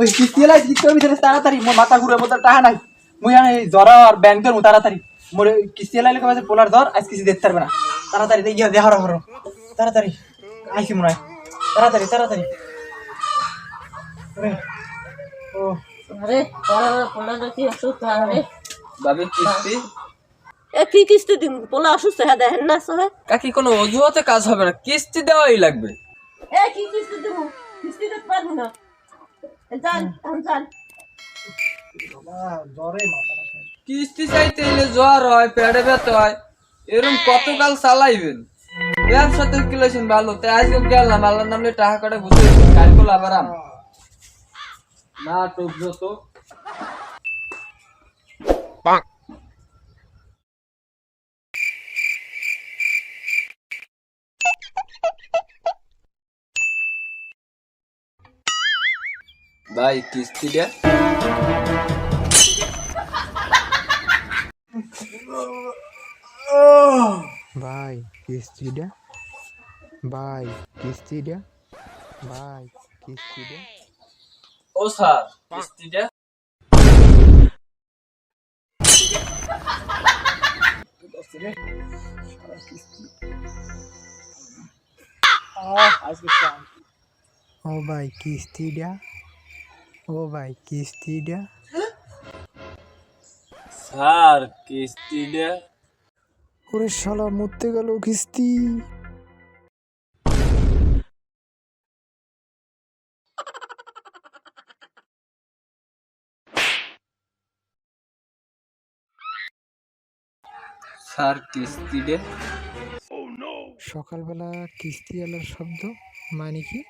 ওই কিস্তি কিস্তি তাড়াতাড়ি মোর মাথা ঘুরে মোর টাকা নাই। মুই জ্বর আর ব্যাংক ধরমু তাড়াতাড়ি। মোর কিস্তি এলাই লোক পোলার জ্বর আজ কিছু দেখতে পারবে না। তাড়াতাড়ি গিয়া হর তাড়াতাড়ি আইসি মনে হয় তাড়াতাড়ি তাড়াতাড়ি। ও। আরে কি অসুস্থ আরে ভাবি কিস্তি? এ কি কিস্তি দিন পোলা অসুস্থ হ্যাঁ দেখেন না সবাই কাকি কোনো অজুহাতে কাজ হবে না। কিস্তি দেওয়াই লাগবে। এ কি কিস্তি দিব কিস্তি দিতে পারব না চাইতে এলে জ্বর হয় পেটে ব্যথা হয় এরকম কতকাল চালাইবেন? ব্যবসা তো কিলেছেন ভালো তাই আজকে গেলাম আল্লাহ নামলে টাকা কাটা বুঝে কালকে আবার আম। না টুকরো যত ভাই কিস্তি দে ভাই কিস্তিটা ভাই কিস্তিটা ভাই কিস্তিটা ও স্যার কিস্তি দে আহ, আজকে চান। ও ভাই কিস্তিটা ও ভাই কিস্তিটা স্যার কিস্তি দে। ওরে শালা মরতে গেল কিস্তি। স্যার কিস্তি দে। সকালবেলা কিস্তি এলার শব্দ মানে কি?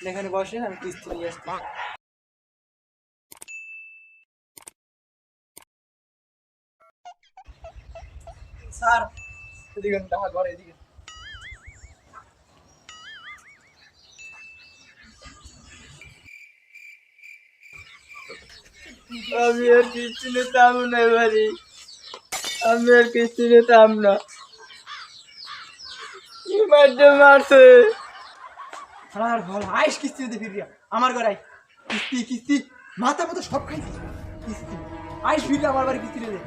আপনি এখানে বসেন, আমি কিস্তি নিয়ে আসছি। স্যার, এদিকে টাকা ঘরে এদিকে। আমি আর কিস্তি নিতাম না এবারে আমি আর কিস্তি নিতাম না। মারছে। আর বল আইস কিস্তি দিতে ফিরিয়া। আমার ঘরে। কিস্তি কিস্তি মাথা মতো সব খাইছি। কিস্তি। আইস ফিরলে আমার বাড়ি কিস্তি দে